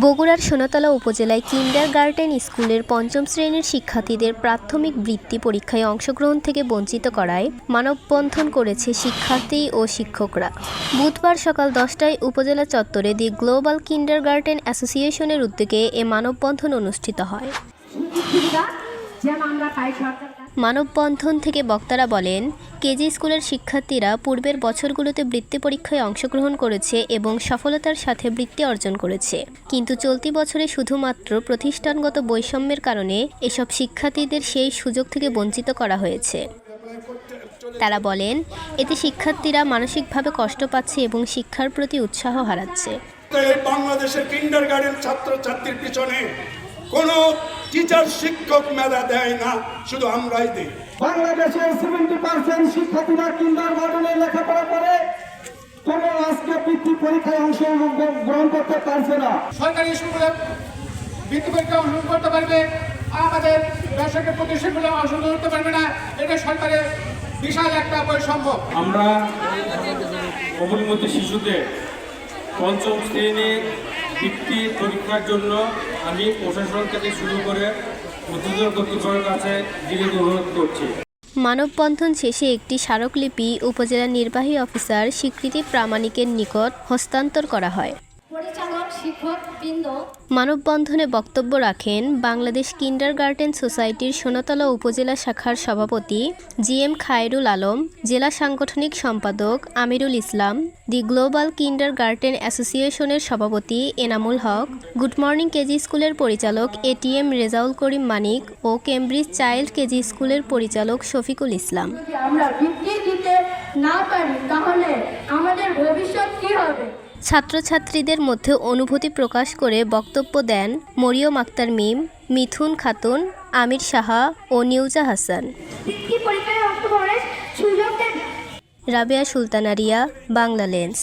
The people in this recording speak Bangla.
বগুড়ার সোনাতলা উপজেলায় কিন্ডার গার্ডেন স্কুলের পঞ্চম শ্রেণির শিক্ষার্থীদের প্রাথমিক বৃত্তি পরীক্ষায় অংশগ্রহণ থেকে বঞ্চিত করায় মানববন্ধন করেছে শিক্ষার্থী ও শিক্ষকরা বুধবার সকাল দশটায় উপজেলা চত্বরে দি গ্লোবাল কিন্ডার গার্ডেন অ্যাসোসিয়েশনের উদ্যোগে এ মানববন্ধন অনুষ্ঠিত হয়। মানববন্ধন থেকে বক্তারা বলেন, কেজি স্কুলের শিক্ষার্থীরা পূর্বের বছরগুলোতে বৃত্তি পরীক্ষায় অংশগ্রহণ করেছে এবং সফলতার সাথে বৃত্তি অর্জন করেছে। কিন্তু চলতি বছরে শুধুমাত্র প্রতিষ্ঠানগত বৈষম্যের কারণে এসব শিক্ষার্থীদের সেই সুযোগ থেকে বঞ্চিত করা হয়েছে। তারা বলেন, এতে শিক্ষার্থীরা মানসিকভাবে কষ্ট পাচ্ছে এবং শিক্ষার প্রতি উৎসাহ হারাচ্ছে। বাংলাদেশের কিন্ডার গার্ডেন পিছনে কোনো টিচার শিক্ষক মেধা দেয় না শুধু আমরাই দিই। বাংলাদেশের সেভেন্টি পার্সেন্ট শিক্ষার্থীরা কিন্ডার গার্ডেনে লেখাপড়া করে কোনো আজকে বৃত্তি পরীক্ষায় অংশগ্রহণ করতে পারছে না। সরকারি স্কুলে বৃত্তি পরীক্ষা অংশগ্রহণ করতে পারবে আমাদের বেসরকারি প্রতিষ্ঠানগুলো অংশগ্রহণ করতে পারবে না এটা সরকারের বিশাল একটা বৈষম্য। আমরা অবলম্বিত শিশুদের পঞ্চম শ্রেণির বৃত্তি পরীক্ষার জন্য আমি প্রশাসন থেকে শুরু করে উদ্যোগ কর্তৃপক্ষের কাছে দৃঢ় অনুরোধ করছি। মানববন্ধন শেষে একটি স্মারকলিপি উপজেলা নির্বাহী অফিসার স্বীকৃতি প্রামাণিকের নিকট হস্তান্তর করা হয়। মানববন্ধনে বক্তব্য রাখেন বাংলাদেশ কিন্ডার গার্ডেন সোসাইটির সোনাতলা উপজেলা শাখার সভাপতি জি এম খায়রুল আলম জেলা সাংগঠনিক সম্পাদক Amirul Islam the global kinder garden অ্যাসোসিয়েশনের সভাপতি Enamul Haque good morning KG school পরিচালক এটিএম রেজাউল করিম মানিক ও কেমব্রিজ চাইল্ড কেজি স্কুলের পরিচালক শফিকুল ইসলাম। আমরা দিতে না পারি তাহলে আমাদের ভবিষ্যৎ কি হবে? ছাত্রছাত্রীদের মধ্যে অনুভূতি প্রকাশ করে বক্তব্য দেন মরিয়ম আক্তার মিম মিথুন খাতুন আমির সাহা ও নিউজা হাসান। রাবেয়া সুলতানা রিয়া বাংলা লেন্স।